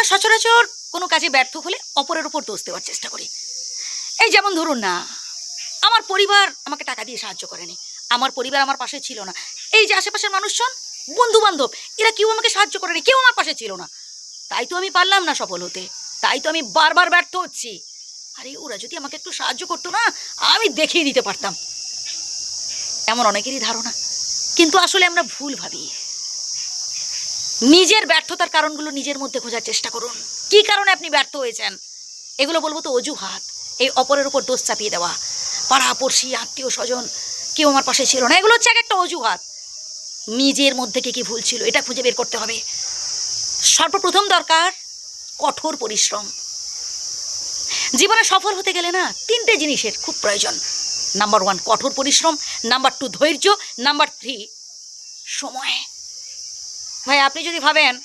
আমরা সচরাচর কোনো কাজে ব্যর্থ হলে অপরের উপর দোষ দেওয়ার চেষ্টা করি। এই যেমন ধরুন না, আমার পরিবার আমাকে টাকা দিয়ে সাহায্য করেনি, আমার পরিবার আমার পাশে ছিল না। এই যে আশেপাশের মানুষজন বন্ধু বান্ধব এরা কেউ আমাকে সাহায্য করেনি, কেউ আমার পাশে ছিল না। তাই তো আমি পারলাম না সফল হতে, তাই তো আমি বারবার ব্যর্থ হচ্ছি। আরে, ওরা যদি আমাকে একটু সাহায্য করতো না, আমি দেখিয়ে দিতে পারতাম। এমন অনেকেরই ধারণা। কিন্তু আসলে আমরা ভুল ভাবি। নিজের ব্যর্থতার কারণগুলো নিজের মধ্যে খোঁজার চেষ্টা করুন। কি কারণে আপনি ব্যর্থ হয়েছেন? এগুলো বলব তো অজুহাত। এই অপরের উপর দোষ চাপিয়ে দেওয়া। পাড়া, পড়শি, আত্মীয়, স্বজন, কেউ আমার পাশে ছিল না। এগুলো হচ্ছে এক একটা অজুহাত। নিজের মধ্যে কি কি ভুল ছিল, এটা খুঁজে বের করতে হবে। সর্বপ্রথম দরকার কঠোর পরিশ্রম। জীবনে সফল হতে গেলে না তিনটে জিনিসের খুব প্রয়োজন। নাম্বার ওয়ান, কঠোর পরিশ্রম। নাম্বার টু, ধৈর্য। নাম্বার থ্রি, সময়। ভাই, আপনি যদি ভাবেন,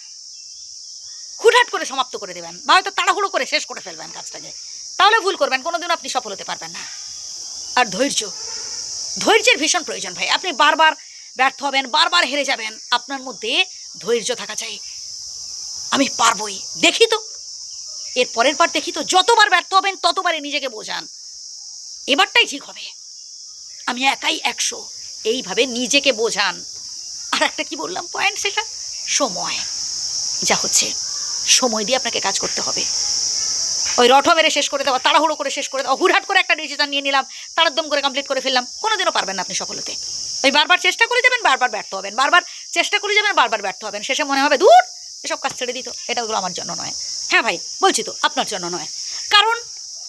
হুটহাট করে সমাপ্ত করে দেবেন বা হয়তো তাড়াহুড়ো করে শেষ করে ফেলবেন কাজটাকে, তাহলে ভুল করবেন, কোনোদিনও আপনি সফল হতে পারবেন না। আর ধৈর্য, ধৈর্যের ভীষণ প্রয়োজন ভাই। আপনি বারবার ব্যর্থ হবেন, বারবার হেরে যাবেন, আপনার মধ্যে ধৈর্য থাকা চাই। আমি পারবই, দেখি তো। এর পরের বার দেখি তো, যতবার ব্যর্থ হবেন, ততবারই নিজেকে বোঝান। এবারটাই ঠিক হবে। আমি একাই একশো। এইভাবে নিজেকে বোঝান। আর একটা কি বললাম পয়েন্ট সেটা? সময়। যা হচ্ছে, সময় দিয়ে আপনাকে কাজ করতে হবে। ওই রঠ মেরে শেষ করে দেওয়া, তাড়াহুড়ো করে শেষ করে দেওয়া, হুটহাট করে একটা ডিসিশন নিয়ে নিলাম তাড়াদম করে কমপ্লিট করে ফেললাম, কোনোদিনও পারবেন না আপনি সফল হতে ওই বারবার চেষ্টা করে যাবেন, বারবার ব্যর্থ হবেন, বারবার চেষ্টা করে যাবেন, বারবার ব্যর্থ হবেন। শেষে মনে হবে দূর এসব কাজ ছেড়ে দিত, এটা ওগুলো আমার জন্য নয়। হ্যাঁ ভাই, বলছি তো, আপনার জন্য নয়। কারণ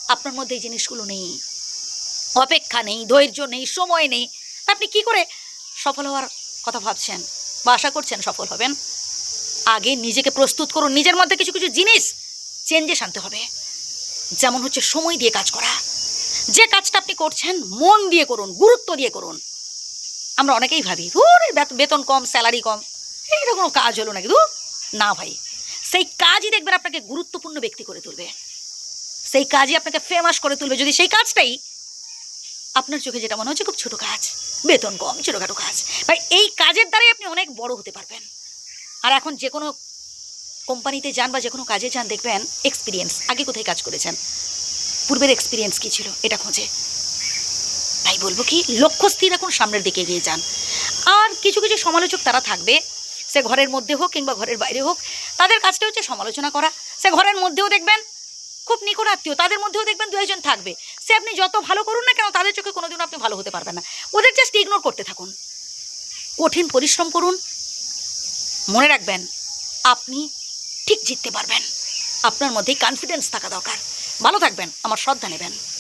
আপনার মধ্যে এই জিনিসগুলো নেই। অপেক্ষা নেই, ধৈর্য নেই, সময় নেই। আপনি কি করে সফল হওয়ার কথা ভাবছেন বা আশা করছেন সফল হবেন। আগে নিজেকে প্রস্তুত করুন, নিজের মধ্যে কিছু কিছু জিনিস চেঞ্জেস আনতে হবে। যেমন হচ্ছে সময় দিয়ে কাজ করা। যে কাজটা আপনি করছেন, মন দিয়ে করুন, গুরুত্ব দিয়ে করুন। আমরা অনেকেই ভাবি, ধুর বেত- বেতন কম, স্যালারি কম। এইটা কোনো কাজ হলো নাকি? ধুর, না ভাই। সেই কাজই দেখবেন আপনাকে গুরুত্বপূর্ণ ব্যক্তি করে তুলবে। সেই কাজই আপনাকে ফেমাস করে তুলবে। যদি সেই কাজটাই আপনার চোখে যেটা মনে হচ্ছে খুব ছোটো কাজ। বেতন কম, ছোটোখাটো কাজ। ভাই, এই কাজের দ্বারাই আপনি অনেক বড় হতে পারবেন। আর এখন যে কোনো কোম্পানিতে যান বা যে কোনো কাজে যান, দেখবেন এক্সপিরিয়েন্স আগে কোথায় কাজ করেছেন? পূর্বের এক্সপিরিয়েন্স কী ছিল? এটা খোঁজে। তাই বলব কি, লক্ষ্য স্থির এখন সামনের দিকে এগিয়ে যান। আর কিছু কিছু সমালোচক তারা থাকবে। সে ঘরের মধ্যে হোক কিংবা ঘরের বাইরে হোক, তাদের কাজটা হচ্ছে সমালোচনা করা। সে ঘরের মধ্যেও দেখবেন, খুব নিকট আত্মীয়, তাদের মধ্যেও দেখবেন দু একজন থাকবে। সে আপনি যত ভালো করুন না কেন, তাদের চোখে কোনোদিনও আপনি ভালো হতে পারবেন না। ওদের জাস্ট ইগনোর করতে থাকুন। কঠিন পরিশ্রম করুন। মনে রাখবেন, আপনি ঠিক জিততে পারবেন। আপনার মধ্যেই কনফিডেন্স থাকা দরকার। ভালো থাকবেন, আমার শ্রদ্ধা নেবেন।